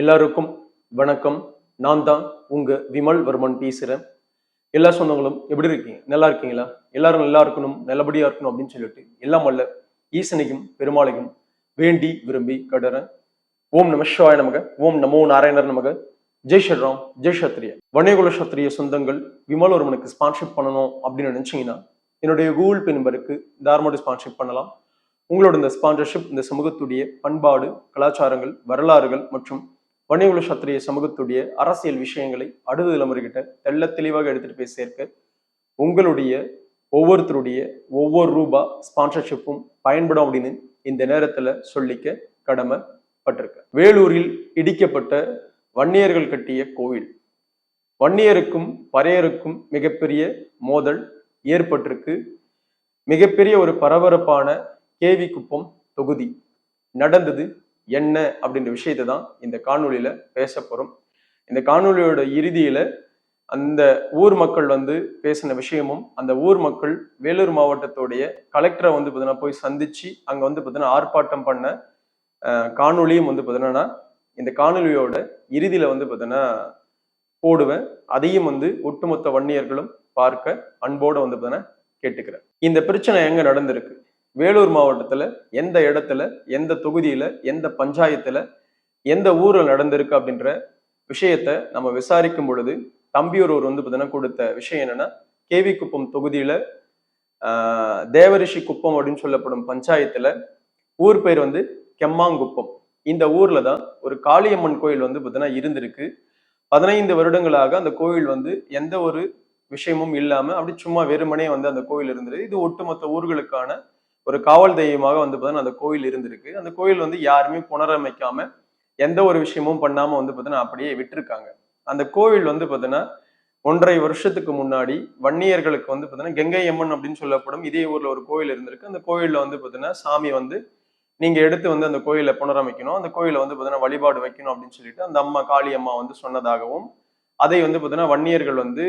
எல்லாருக்கும் வணக்கம். நான் தான் உங்க விமல் வர்மன் பேசுறேன். எல்லா சொந்தங்களும் எப்படி இருக்கீங்க? நல்லா இருக்கீங்களா? எல்லாரும் நல்லா இருக்கணும் நல்லபடியா இருக்கணும் அப்படின்னு சொல்லிட்டு எல்லாம் அல்ல ஈசனையும் பெருமாளையும் வேண்டி விரும்பி கடறேன். ஓம் நம சிவாய நமக ஓம் நமோ நாராயணர் நமக. ஜெய் ஸ்ரீராம் ஜெய் சத்ரிய வணிகுல சத்திரிய சொந்தங்கள் விமல் ஒருவனுக்கு ஸ்பான்ஷிப் பண்ணணும் அப்படின்னு நினைச்சீங்கன்னா என்னுடைய கூகுள் பே நம்பருக்கு தாராளமாக ஸ்பான்ஷிப் பண்ணலாம். உங்களோட இந்த ஸ்பான்சர்ஷிப் இந்த சமூகத்துடைய பண்பாடு கலாச்சாரங்கள் வரலாறுகள் மற்றும் வணிகுல சத்திரிய சமூகத்துடைய அரசியல் விஷயங்களை அடுத்த தலைமுறைகிட்ட தெள்ள தெளிவாக எடுத்துட்டு போய் சேர்க்க உங்களுடைய ஒவ்வொருத்தருடைய ஒவ்வொரு ரூபா ஸ்பான்சர்ஷிப்பும் பயன்படும் அப்படின்னு இந்த நேரத்துல சொல்லிக்க கடமைப்பட்டிருக்க. வேலூரில் இடிக்கப்பட்ட வன்னியர்கள் கட்டிய கோவில். வன்னியருக்கும் பறையருக்கும் மிகப்பெரிய மோதல் ஏற்பட்டிருக்கு. மிகப்பெரிய ஒரு பரபரப்பான கேவி குப்பம் தொகுதி நடந்தது என்ன அப்படின்ற விஷயத்தை தான் இந்த காணொலியில பேச போறோம். இந்த காணொலியோட இறுதியில அந்த ஊர் மக்கள் வந்து பேசின விஷயமும் அந்த ஊர் மக்கள் வேலூர் மாவட்டத்துடைய கலெக்டரை வந்து பார்த்தீங்கன்னா போய் சந்திச்சு அங்க வந்து பார்த்தீங்கன்னா ஆர்ப்பாட்டம் பண்ண காணொலியும் வந்து பார்த்தீங்கன்னா இந்த காணொலியோட இறுதியில வந்து பார்த்தீங்கன்னா போடுவேன். அதையும் வந்து ஒட்டுமொத்த வன்னியர்களும் பார்க்க அன்போட வந்து பார்த்தீங்கன்னா கேட்டுக்கிறேன். இந்த பிரச்சனை எங்க நடந்திருக்கு? வேலூர் மாவட்டத்தில் எந்த இடத்துல எந்த தொகுதியில் எந்த பஞ்சாயத்தில் எந்த ஊரில் நடந்திருக்கு அப்படின்ற விஷயத்த நம்ம விசாரிக்கும் பொழுது தம்பியூர் ஒரு வந்து பார்த்தீங்கன்னா கொடுத்த விஷயம் என்னன்னா கேவி குப்பம் தொகுதியில் தேவரிஷி குப்பம் அப்படின்னு சொல்லப்படும் பஞ்சாயத்தில் ஊர் பேர் வந்து கெம்மாங்குப்பம். இந்த ஊரில் தான் ஒரு காளியம்மன் கோயில் வந்து பார்த்தீங்கன்னா இருந்திருக்கு. பதினைந்து வருடங்களாக அந்த கோயில் வந்து எந்த ஒரு விஷயமும் இல்லாமல் அப்படி சும்மா வெறுமனே வந்து அந்த கோயில் இருந்தது. இது ஒட்டுமொத்த ஊர்களுக்கான ஒரு காவல் தெய்வமாக வந்து பார்த்தீங்கன்னா அந்த கோயில் இருந்திருக்கு. அந்த கோயில் வந்து யாருமே புனரமைக்காம எந்த ஒரு விஷயமும் பண்ணாம வந்து பார்த்தீங்கன்னா அப்படியே விட்டுருக்காங்க. அந்த கோவில் வந்து பார்த்தீங்கன்னா ஒன்றரை வருஷத்துக்கு முன்னாடி வன்னியர்களுக்கு வந்து பார்த்தீங்கன்னா கங்கை அம்மன் அப்படின்னு சொல்லப்படும் இதே ஊர்ல ஒரு கோயில் இருந்திருக்கு. அந்த கோயிலில் வந்து பார்த்தீங்கன்னா சாமி வந்து நீங்க எடுத்து வந்து அந்த கோயிலை புனரமைக்கணும். அந்த கோயிலை வந்து பார்த்தீங்கன்னா வழிபாடு வைக்கணும் அப்படின்னு சொல்லிட்டு அந்த அம்மா காளி அம்மா வந்து சொன்னதாகவும் அதை வந்து பார்த்தீங்கன்னா வன்னியர்கள் வந்து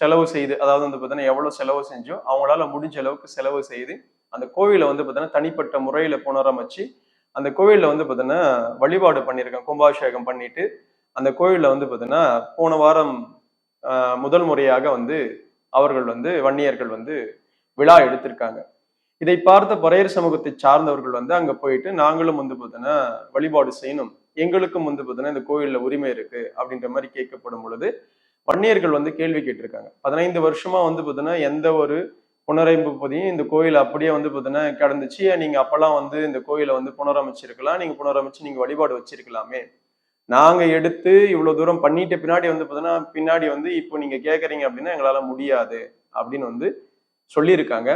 செலவு செய்து அதாவது வந்து பார்த்தீங்கன்னா எவ்வளவு செலவு செஞ்சோ அவங்களால முடிஞ்ச அளவுக்கு செலவு செய்து அந்த கோவிலை வந்து பார்த்தீங்கன்னா தனிப்பட்ட முறையில் புனரமைச்சு அந்த கோவிலில் வந்து பார்த்தீங்கன்னா வழிபாடு பண்ணியிருக்காங்க கும்பாபிஷேகம் பண்ணிட்டு அந்த கோவிலில் வந்து பார்த்தீங்கன்னா போன வாரம் முதல் முறையாக வந்து அவர்கள் வந்து வன்னியர்கள் வந்து விழா எடுத்திருக்காங்க. இதை பார்த்த பறையர் சமூகத்தை சார்ந்தவர்கள் வந்து அங்கே போயிட்டு நாங்களும் வந்து பார்த்தீங்கன்னா வழிபாடு செய்யணும். எங்களுக்கும் வந்து பார்த்தீங்கன்னா இந்த கோயிலில் உரிமை இருக்கு அப்படின்ற மாதிரி கேட்கப்படும் பொழுது வன்னியர்கள் வந்து கேள்வி கேட்டிருக்காங்க. பதினைந்து வருஷமா வந்து பார்த்தீங்கன்னா எந்த ஒரு புனரமைப்பு பதியும் இந்த கோயில் அப்படியே வந்து பார்த்தீங்கன்னா கிடந்துச்சு. நீங்கள் நீங்க அப்பெல்லாம் வந்து இந்த கோயிலை வந்து புனரமைச்சிருக்கலாம். நீங்க புனரமைச்சு நீங்க வழிபாடு வச்சிருக்கலாமே. நாங்க எடுத்து இவ்வளவு தூரம் பண்ணிட்ட பின்னாடி வந்து பார்த்தீங்கன்னா பின்னாடி வந்து இப்போ நீங்க கேட்குறீங்க அப்படின்னா எங்களால முடியாது அப்படின்னு வந்து சொல்லியிருக்காங்க.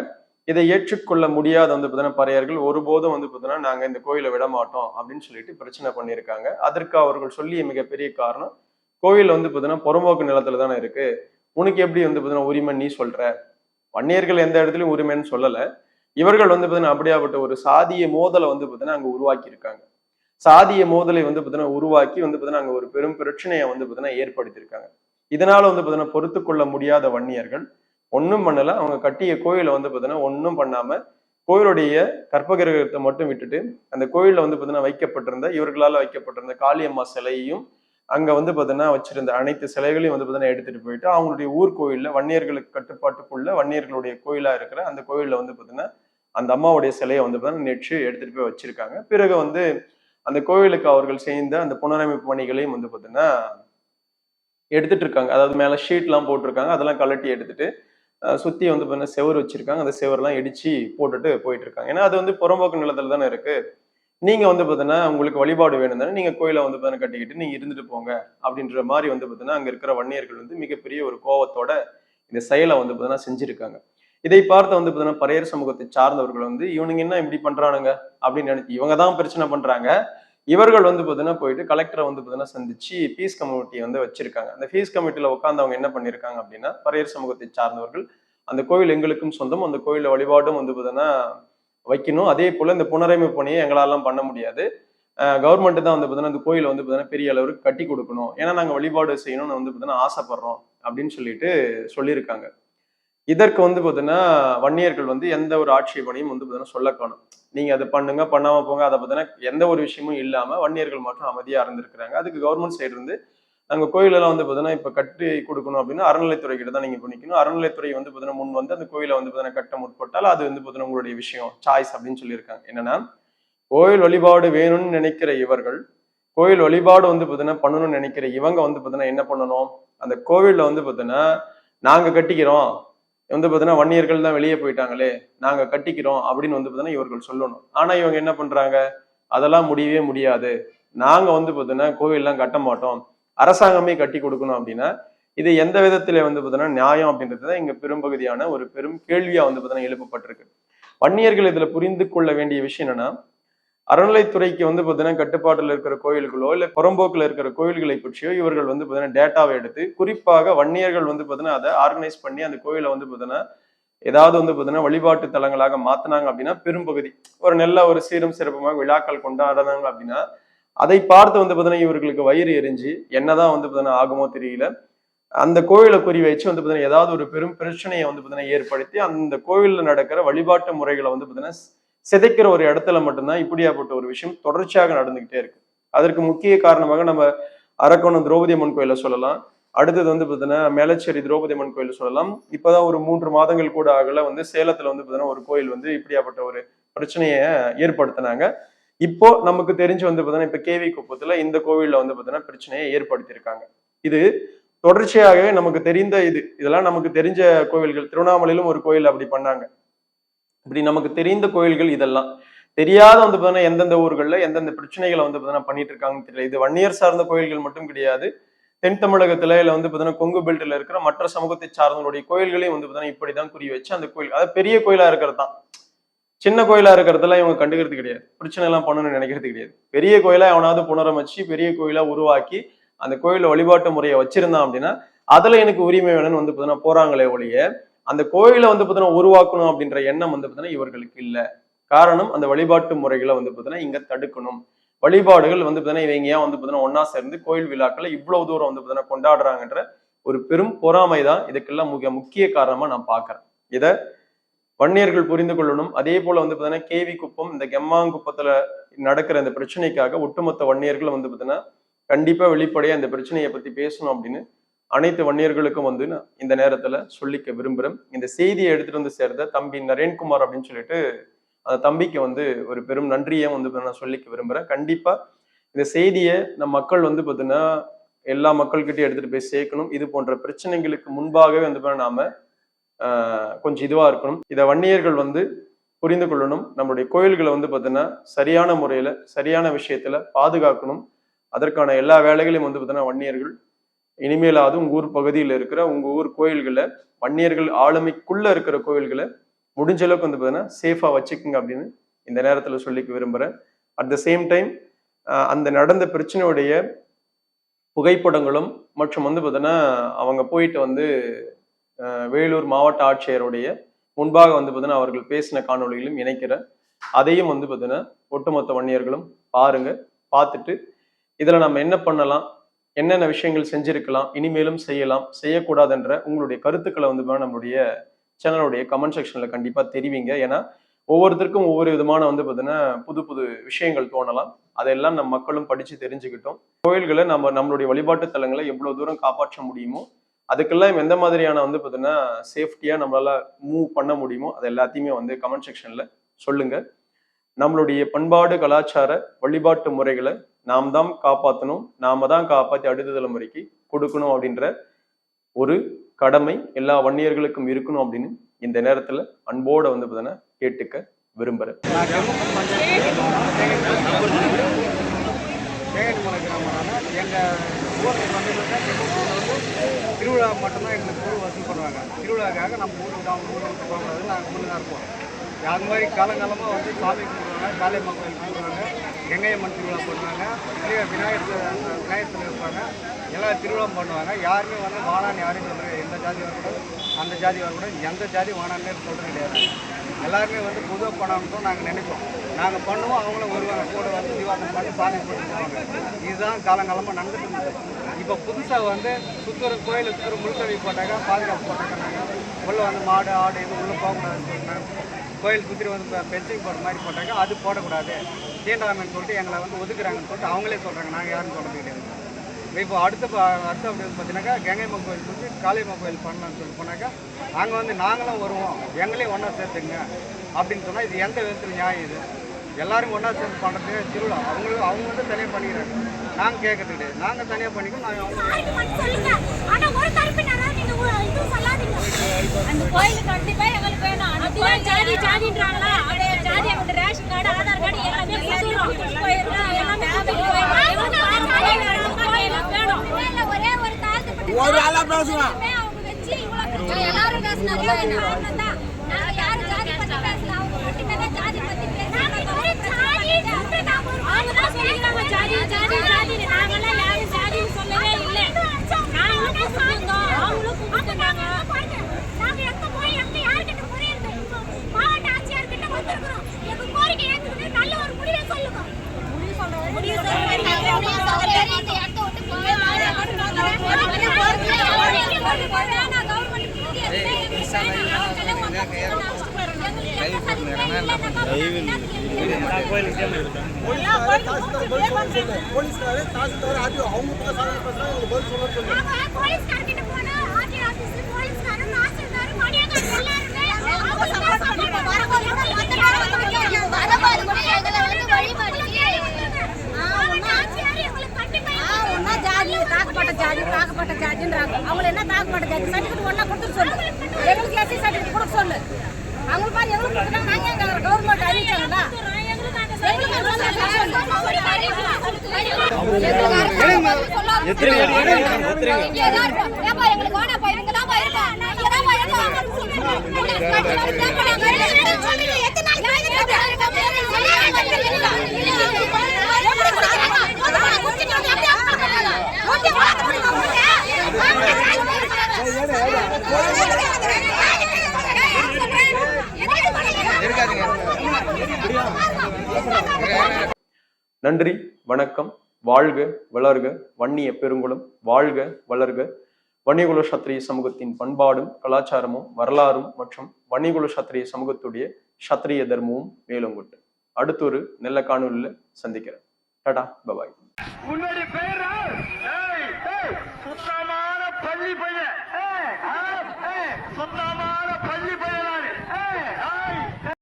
இதை ஏற்றுக்கொள்ள முடியாத வந்து பார்த்தீங்கன்னா பறையர்கள் ஒருபோதும் வந்து பார்த்தீங்கன்னா நாங்க இந்த கோயிலை விட மாட்டோம் அப்படின்னு சொல்லிட்டு பிரச்சனை பண்ணியிருக்காங்க. அதற்கு அவர்கள் சொல்லிய மிகப்பெரிய காரணம் கோயில் வந்து பார்த்தீங்கன்னா புறம்போக்கு நிலத்துல தானே இருக்கு. உனக்கு எப்படி வந்து பார்த்தீங்கன்னா உரிமை நீ சொல்ற? வன்னியர்கள் எந்த இடத்துலயும் உரிமைன்னு சொல்லலை. இவர்கள் வந்து பார்த்தீங்கன்னா அப்படியாப்பட்ட ஒரு சாதிய மோதலை வந்து பார்த்தீங்கன்னா அங்க உருவாக்கி இருக்காங்க சாதிய மோதலை வந்து பார்த்தீங்கன்னா உருவாக்கி வந்து பார்த்தீங்கன்னா அங்கே ஒரு பெரும் பிரச்சனையை வந்து பார்த்தீங்கன்னா ஏற்படுத்தியிருக்காங்க. இதனால வந்து பார்த்தீங்கன்னா பொறுத்து கொள்ள முடியாத வன்னியர்கள். ஒன்றும் பண்ணல. அவங்க கட்டிய கோயிலை வந்து பார்த்தீங்கன்னா ஒன்றும் பண்ணாம கோயிலுடைய கற்பகிரகத்தை மட்டும் விட்டுட்டு அந்த கோயிலில் வந்து பார்த்தீங்கன்னா வைக்கப்பட்டிருந்த இவர்களால் வைக்கப்பட்டிருந்த காளியம்மா சிலையையும் அங்க வந்து பார்த்தீங்கன்னா வச்சிருந்த அனைத்து சிலைகளையும் வந்து பார்த்தீங்கன்னா எடுத்துட்டு போயிட்டு அவங்களுடைய ஊர் கோயில்ல வன்னியர்களுக்கு கட்டுப்பாட்டுக்குள்ள வன்னியர்களுடைய கோயிலா இருக்கிற அந்த கோயில்ல வந்து பார்த்தீங்கன்னா அந்த அம்மாவுடைய சிலையை வந்து பார்த்தீங்கன்னா நெற்று எடுத்துட்டு போய் வச்சிருக்காங்க. பிறகு வந்து அந்த கோயிலுக்கு அவர்கள் செய்த அந்த புனரமைப்பு பணிகளையும் வந்து பார்த்தீங்கன்னா எடுத்துட்டு இருக்காங்க. அதாவது மேல ஷீட்லாம் போட்டிருக்காங்க. அதெல்லாம் கழட்டி எடுத்துட்டு சுற்றி சுத்தி வந்து பார்த்தீங்கன்னா செவர் வச்சிருக்காங்க. அந்த செவர்லாம் இடிச்சு போட்டுட்டு போயிட்டு இருக்காங்க. ஏன்னா அது வந்து புறம்போக்கு நிலத்துல தானே இருக்கு. நீங்க வந்து பார்த்தீங்கன்னா உங்களுக்கு வழிபாடு வேணும் தானே நீங்க கோயிலை வந்து பார்த்தீங்கன்னா கட்டிக்கிட்டு நீங்க இருந்துட்டு போங்க அப்படின்ற மாதிரி வந்து பார்த்தீங்கன்னா அங்க இருக்கிற வன்னியர்கள் வந்து மிகப்பெரிய ஒரு கோவத்தோட இந்த செயலை வந்து பார்த்தீங்கன்னா செஞ்சிருக்காங்க. இதை பார்த்து வந்து பார்த்தீங்கன்னா பரையர் சமூகத்தை சார்ந்தவர்கள் வந்து இவனுங்க என்ன இப்படி பண்றானுங்க? அப்படின்னு நினைச்சு இவங்க தான் பிரச்சனை பண்றாங்க. இவர்கள் வந்து பார்த்தீங்கன்னா போயிட்டு கலெக்டரை வந்து பார்த்தீங்கன்னா சந்திச்சு ஃபீஸ் கமிட்டியை வந்து வச்சிருக்காங்க. அந்த ஃபீஸ் கமிட்டியில உட்காந்து அவங்க என்ன பண்ணியிருக்காங்க அப்படின்னா பரையர் சமூகத்தை சார்ந்தவர்கள் அந்த கோயில் எங்களுக்கும் சொந்தம் அந்த கோயில வழிபாடும் வந்து பார்த்தீங்கன்னா வைக்கணும். அதே போல இந்த புனரமைப்பு பணியை எங்களாலாம் பண்ண முடியாது. கவர்மெண்ட் தான் வந்து பார்த்தீங்கன்னா இந்த கோயிலை வந்து பார்த்தீங்கன்னா பெரிய அளவுக்கு கட்டி கொடுக்கணும். ஏன்னா நாங்கள் வழிபாடு செய்யணும்னு வந்து பார்த்தீங்கன்னா ஆசைப்படுறோம் அப்படின்னு சொல்லிட்டு சொல்லியிருக்காங்க. இதற்கு வந்து பார்த்தீங்கன்னா வன்னியர்கள் வந்து எந்த ஒரு ஆட்சேபனையும் வந்து பார்த்தீங்கன்னா சொல்ல காணும். நீங்கள் அதை பண்ணுங்க பண்ணாமல் போங்க அதை பார்த்தீங்கன்னா எந்த ஒரு விஷயமும் இல்லாமல் வன்னியர்கள் மட்டும் அமைதியாக இருந்திருக்கிறாங்க. அதுக்கு கவர்மெண்ட் சைடு இருந்து நாங்கள் கோயிலெல்லாம் வந்து பார்த்தீங்கன்னா இப்ப கட்டி கொடுக்கணும் அப்படின்னா அறநிலைத்துறை கிட்ட தான் நீங்க பண்ணிக்கணும் அறநிலைத்துறை வந்து பார்த்தீங்கன்னா முன் வந்து அந்த கோயிலை வந்து பார்த்தீங்கன்னா கட்ட முற்பட்டால் அது வந்து பார்த்தீங்கன்னா உங்களுடைய விஷயம் சாய்ஸ் அப்படின்னு சொல்லியிருக்காங்க என்னன்னா கோயில் வழிபாடு வேணும்னு நினைக்கிற இவர்கள் கோயில் வழிபாடு வந்து பார்த்தீங்கன்னா பண்ணணும்னு நினைக்கிற இவங்க வந்து பார்த்தீங்கன்னா என்ன பண்ணணும் அந்த கோவில்ல வந்து பார்த்தீங்கன்னா நாங்க கட்டிக்கிறோம் வந்து பார்த்தீங்கன்னா வன்னியர்கள் தான் வெளியே போயிட்டாங்களே நாங்க கட்டிக்கிறோம் அப்படின்னு வந்து பார்த்தீங்கன்னா இவர்கள் சொல்லணும் ஆனா இவங்க என்ன பண்றாங்க அதெல்லாம் முடியவே முடியாது நாங்க வந்து பார்த்தீங்கன்னா கோவில்லாம் கட்ட மாட்டோம் அரசாங்கமே கட்டி கொடுக்கணும் அப்படின்னா இது எந்த விதத்துல வந்து பார்த்தீங்கன்னா நியாயம் அப்படின்றது தான் இங்க பெரும்பகுதியான ஒரு பெரும் கேள்வியா வந்து பார்த்தீங்கன்னா எழுப்பப்பட்டிருக்கு. வன்னியர்கள் இதுல புரிந்து கொள்ள வேண்டிய விஷயம் என்னன்னா அறநிலைத்துறைக்கு வந்து பார்த்தீங்கன்னா கட்டுப்பாட்டில் இருக்கிற கோயில்களோ இல்லை புறம்போக்கில் இருக்கிற கோயில்களை பற்றியோ இவர்கள் வந்து பார்த்தீங்கன்னா டேட்டாவை எடுத்து குறிப்பாக வன்னியர்கள் வந்து பார்த்தீங்கன்னா அதை ஆர்கனைஸ் பண்ணி அந்த கோயிலை வந்து பார்த்தீங்கன்னா ஏதாவது வந்து பார்த்தீங்கன்னா வழிபாட்டு தலங்களாக மாத்தினாங்க அப்படின்னா பெரும்பகுதி. ஒரு நல்ல ஒரு சீரும் சிறப்புமாக விழாக்கள் கொண்டாடினாங்க அப்படின்னா அதை பார்த்து வந்து பார்த்தீங்கன்னா இவர்களுக்கு வயிறு எரிஞ்சு என்னதான் வந்து பார்த்தீங்கன்னா ஆகுமோ தெரியல. அந்த கோயிலை குறி வச்சு வந்து பார்த்தீங்கன்னா ஏதாவது ஒரு பெரும் பிரச்சனையை வந்து பார்த்தீங்கன்னா ஏற்படுத்தி அந்த கோவிலில் நடக்கிற வழிபாட்டு முறைகளை வந்து பார்த்தீங்கன்னா சிதைக்கிற ஒரு இடத்துல மட்டும்தான் இப்படியாப்பட்ட ஒரு விஷயம் தொடர்ச்சியாக நடந்துகிட்டே இருக்கு. அதற்கு முக்கிய காரணமாக நம்ம அரக்கோணம் திரௌபதி அம்மன் கோயிலை சொல்லலாம். அடுத்தது வந்து பார்த்தீங்கன்னா மேலச்சேரி திரௌபதி அம்மன் கோயில் சொல்லலாம். இப்போதான் ஒரு மூன்று மாதங்கள் கூட ஆகல வந்து சேலத்துல வந்து பார்த்தீங்கன்னா ஒரு கோயில் வந்து இப்படியாப்பட்ட ஒரு பிரச்சனையை ஏற்படுத்தினாங்க. இப்போ நமக்கு தெரிஞ்சு வந்து பார்த்தீங்கன்னா இப்போ கேவி குப்பத்துல இந்த கோவில்ல வந்து பார்த்தீங்கன்னா பிரச்சனையை ஏற்படுத்தியிருக்காங்க. இது தொடர்ச்சியாகவே நமக்கு தெரிந்த இது. இதெல்லாம் நமக்கு தெரிஞ்ச கோவில்கள். திருவண்ணாமலையிலும் ஒரு கோயில் அப்படி பண்ணாங்க. இப்படி நமக்கு தெரிந்த கோயில்கள் இதெல்லாம். தெரியாத வந்து பார்த்தீங்கன்னா எந்தெந்த ஊர்களில் எந்தெந்த பிரச்சனைகளை வந்து பார்த்தீங்கன்னா பண்ணிட்டு இருக்காங்கன்னு தெரியல. இது வன்னியர் சார்ந்த கோயில்கள் மட்டும் கிடையாது. தென் தமிழகத்துல இல்ல வந்து பார்த்தீங்கன்னா கொங்கு பெல்ட்ல இருக்கிற மற்ற சமூகத்தை சார்ந்தவங்களுடைய கோயில்களையும் வந்து பார்த்தீங்கன்னா இப்படிதான் குறி வச்சு அந்த கோயில் அதாவது பெரிய கோயிலா இருக்கிறது தான். சின்ன கோயிலா இருக்கிறதெல்லாம் இவங்க கண்டுக்கிறது கிடையாது. பிரச்சனை எல்லாம் பண்ணணும்னு நினைக்கிறது கிடையாது. பெரிய கோயிலா எவனாவது புனரமைச்சு பெரிய கோயிலா உருவாக்கி அந்த கோயில வழிபாட்டு முறையை வச்சிருந்தான் அப்படின்னா அதுல எனக்கு உரிமை வேணும்னு வந்து பார்த்தீங்கன்னா போறாங்களே ஒழிய அந்த கோயிலை வந்து பார்த்தீங்கன்னா உருவாக்கணும் அப்படின்ற எண்ணம் வந்து பார்த்தீங்கன்னா இவர்களுக்கு இல்லை. காரணம் அந்த வழிபாட்டு முறைகளை வந்து பார்த்தீங்கன்னா இங்க தடுக்கணும். வழிபாடுகள் வந்து பார்த்தீங்கன்னா இவங்க ஏன் வந்து பார்த்தீங்கன்னா ஒன்னா சேர்ந்து கோயில் விழாக்களை இவ்வளவு தூரம் வந்து பார்த்தீங்கன்னா கொண்டாடுறாங்கன்ற ஒரு பெரும் பொறாமை தான் இதுக்கெல்லாம் மிக முக்கிய காரணமா நான் பாக்குறேன் இதை வன்னியர்கள் புரிந்து கொள்ளணும். அதே போல வந்து பார்த்தீங்கன்னா கேவி குப்பம் இந்த கெம்மாங்குப்பத்துல நடக்கிற இந்த பிரச்சனைக்காக ஒட்டுமொத்த வன்னியர்கள் வந்து பார்த்தீங்கன்னா கண்டிப்பா வெளிப்படையா இந்த பிரச்சனையை பத்தி பேசணும் அப்படின்னு அனைத்து வன்னியர்களுக்கும் வந்து நான் இந்த நேரத்துல சொல்லிக்க விரும்புறேன். இந்த செய்தியை எடுத்துட்டு வந்து சேர்ந்த தம்பி நரேன்குமார் அப்படின்னு சொல்லிட்டு அந்த தம்பிக்கு வந்து ஒரு பெரும் நன்றியை வந்து நான் சொல்லிக்க விரும்புறேன். கண்டிப்பா இந்த செய்தியை நம் மக்கள் வந்து பார்த்தீங்கன்னா எல்லா மக்கள்கிட்டையும் எடுத்துட்டு போய் சேர்க்கணும். இது போன்ற பிரச்சனைகளுக்கு முன்பாகவே வந்து பார்த்தீங்கன்னா நாம கொஞ்சம் இதுவாக இருக்கணும். இதை வன்னியர்கள் வந்து புரிந்து கொள்ளணும். நம்மளுடைய கோயில்களை வந்து பார்த்தீங்கன்னா சரியான முறையில் சரியான விஷயத்தில் பாதுகாக்கணும். அதற்கான எல்லா வேலைகளையும் வந்து பார்த்தீங்கன்னா வன்னியர்கள் இனிமேலாவது உங்கள் ஊர் பகுதியில் இருக்கிற உங்கள் ஊர் கோயில்களை வன்னியர்கள் ஆளுமைக்குள்ளே இருக்கிற கோயில்களை முடிஞ்ச அளவுக்கு வந்து பார்த்தீங்கன்னா சேஃபாக வச்சுக்குங்க அப்படின்னு இந்த நேரத்தில் சொல்லிக்க விரும்புகிறேன் அட் த சேம் டைம் அந்த நடந்த பிரச்சனையுடைய புகைப்படங்களும் மற்றும் வந்து பார்த்தீங்கன்னா அவங்க போயிட்டு வந்து வேலூர் மாவட்ட ஆட்சியருடைய முன்பாக வந்து பார்த்தீங்கன்னா அவர்கள் பேசின காணொளிகளும் இணைக்கிறேன் அதையும் வந்து பார்த்தீங்கன்னா ஒட்டுமொத்த வன்னியர்களும் பாருங்க பார்த்துட்டு இதில் நம்ம என்ன பண்ணலாம் என்னென்ன விஷயங்கள் செஞ்சிருக்கலாம் இனிமேலும் செய்யலாம் செய்யக்கூடாதுன்ற உங்களுடைய கருத்துக்களை வந்து நம்மளுடைய சேனலுடைய கமெண்ட் செக்ஷனில் கண்டிப்பாக தெரிவிங்க. ஏன்னா ஒவ்வொருத்தருக்கும் ஒவ்வொரு விதமான வந்து பார்த்தீங்கன்னா புது புது விஷயங்கள் தோணலாம். அதெல்லாம் நம்ம மக்களும் படித்து தெரிஞ்சுக்கிட்டோம். கோயில்களை நம்ம நம்மளுடைய வழிபாட்டு தலங்களை எவ்வளோ தூரம் காப்பாற்ற முடியுமோ அதுக்கெல்லாம் எந்த மாதிரியான வந்து பார்த்தீங்கன்னா சேஃப்டியாக நம்மளால மூவ் பண்ண முடியுமோ அது எல்லாத்தையுமே வந்து கமெண்ட் செக்ஷனில் சொல்லுங்க. நம்மளுடைய பண்பாடு கலாச்சார வழிபாட்டு முறைகளை நாம் தான் காப்பாற்றணும் நாம தான் காப்பாற்றி அடுத்த தலைமுறைக்கு கொடுக்கணும் அப்படின்ற ஒரு கடமை எல்லா வன்னியர்களுக்கும் இருக்கணும் அப்படின்னு இந்த நேரத்தில் அன்போடு வந்து பார்த்தீங்கன்னா கேட்டுக்க விரும்புகிறேன் திருவிழா மட்டும்தான் எங்களுக்கு ஊர் வசூல் பண்ணுவாங்க. திருவிழாக்காக நம்ம ஊருக்கு அவங்க ஊருக்கு போகிறது நாங்கள் ஊரில் தான் இருப்போம். அது மாதிரி காலங்காலமாக வந்து சாமி கும்பிடுவாங்க காளியம்மா கோயில் கும்பிடுவாங்க கங்கையம்மன் திருவிழா பண்ணுவாங்க நிறைய விநாயகர் விநாயகத்தில் இருப்பாங்க எல்லா திருவிழா பண்ணுவாங்க. யாருமே வந்து வானான்னு யாரும் சொல்கிறது எந்த ஜாதி வரக்கூடாது அந்த ஜாதி வரக்கூடாது எந்த ஜாதி வானான்னு சொல்கிறது கிடையாது. எல்லாருமே வந்து பொதுவாக பண்ணணும் நாங்கள் நினைப்போம். நாங்கள் பண்ணுவோம் அவங்களும் வருவாங்க. கூட வந்து தீபாவளி பண்ணி சாமி போட்டு இதுதான் காலங்காலமாக நடந்துட்டு இருந்தது. இப்போ புதுசாக வந்து சுத்தூர் கோயில் சுத்தூர் முழுக்கவி போட்டாங்க பாதுகாப்பு போட்டாங்க உள்ளே வந்து மாடு ஆடு இது உள்ளே போகக்கூடாதுன்னு சொன்னாங்க கோயில் சுற்றி வந்து பென்சிங் போடுற மாதிரி போட்டாங்க அது போடக்கூடாது. தீண்டாமைன்னு சொல்லிட்டு எங்களை வந்து ஒதுக்குறாங்கன்னு சொல்லிட்டு அவங்களே சொல்கிறாங்க நாங்கள் யாரும் சொல்கிறது கிடையாது. இப்போ அடுத்த ப- அடுத்த அப்படி வந்து பார்த்தீங்கன்னாக்கா கங்கைம்மா கோயில் சுற்றி காளியம்மா கோயில் பண்ணலாம்னு சொல்லி போனாக்கா அங்கே வந்து நாங்களும் வருவோம். எங்களையும் ஒன்றா சேர்த்துங்க அப்படின்னு சொன்னால் இது எந்த விதத்தில் நியாயம் இது? எல்லாரும் ஒன்றா சேர்ந்து பண்ணுறது திருவிழா. அவங்களுக்கு அவங்க வந்து தனியாக பண்ணிக்கிறாங்க. நாங்கள் கேட்கறது கிடையாது. நாங்கள் தனியாக பண்ணிக்கணும் நாங்கள் அவங்க ஆர்குமெண்ட் சொல்லுங்க. ஆனா ஒரு தரப்பினரா நீங்க ஒரு இது சொல்லாதீங்க. அந்த கோயில் கண்டிப்பா எங்களுக்கு வேணும். அந்த கோயில் ஜாதி ஜாதின்றாங்களா? அது ஜாதி அவங்க ரேஷன் கார்டு ஆதார் கார்டு எல்லாமே ஒரே ஒரு தாழ்த்தப்பட்ட ஒரு ஆளா பேசுவான் ஜாதியை அவங்க வச்சு இவ்வளவு பிரச்சனை. எல்லாரும் பேசுனாங்க அவ்வளவுதான். நாங்க யாரும் ஜாதி பத்தி பேசல அவங்க மட்டுமே தான் ஜாதி பத்தி பேசுறாங்க அவங்க தான் சொல்லிக்கிறாங்க ஜாதி ஜாதி ஜாதி நாங்கெல்லாம் யாரும் ஜாதின்னு சொல்லவே இல்லை நாங்களும் கூப்பிட்டுருந்தோம் அவங்களும் கூப்பிட்டுருந்தாங்க நாங்க எங்க போய் எங்க யார்கிட்ட முறையிறது மாவட்ட ஆட்சியர் கிட்ட வந்திருக்கிறோம் எங்க கோரிக்கை ஏத்துக்கிட்டு நல்ல ஒரு முடிவை சொல்லுங்க முடிவு போலீஸ்காரே தாசில்தார் ஆர்டிஓ அவங்க கிட்ட சாதனை பேசுறாங்க பதில் சொல்ல போனா ஆர்டி ஆபீஸ் போலீஸ்காரன் தாசில்தார் மணியக்காரர் எல்லாருமே வரும்போது கூட எங்களை வந்து வழிபடுத்தி ஆட்சியார் எங்களுக்கு கண்டிப்பா ஒன்னா ஜாதி தாக்கப்பட்ட ஜாதி ஜாதின்றாங்க அவங்களை என்ன தாக்க தாக்கப்பட்ட ஜாதி சர்டிஃபிகேட் ஒன்றா கொடுத்துட்டு சொல்லு. எங்களுக்கு எஸ்சி சர்டிஃபிகேட் கொடுக்க சொல்லு. அவங்களுக்கு மாதிரி எங்களுக்கு கொடுக்குறாங்க நாங்கள் எங்க கவர்மெண்ட் அறிவிச்சாங்களா எங்களுக்கு வேணாப்பா இவங்க தான் இருக்கோம் இங்க தான் நன்றி வணக்கம். வாழ்க வளர்க வன்னிய பெருங்குளம் வாழ்க வளர்க. வன்னியகுல சத்திரிய சமூகத்தின் பண்பாடும் கலாச்சாரமும் வரலாறும் மற்றும் வன்னியகுல சத்திரிய சமூகத்துடைய சத்திரிய தர்மமும் மேலோங்கொட்டு அடுத்த ஒரு நல்ல காணொலியில் சந்திக்கிறேன். டாடா பபாய் உன்னுடைய பெயரா சுத்தமான பள்ளி பையன். சொன்னாலும்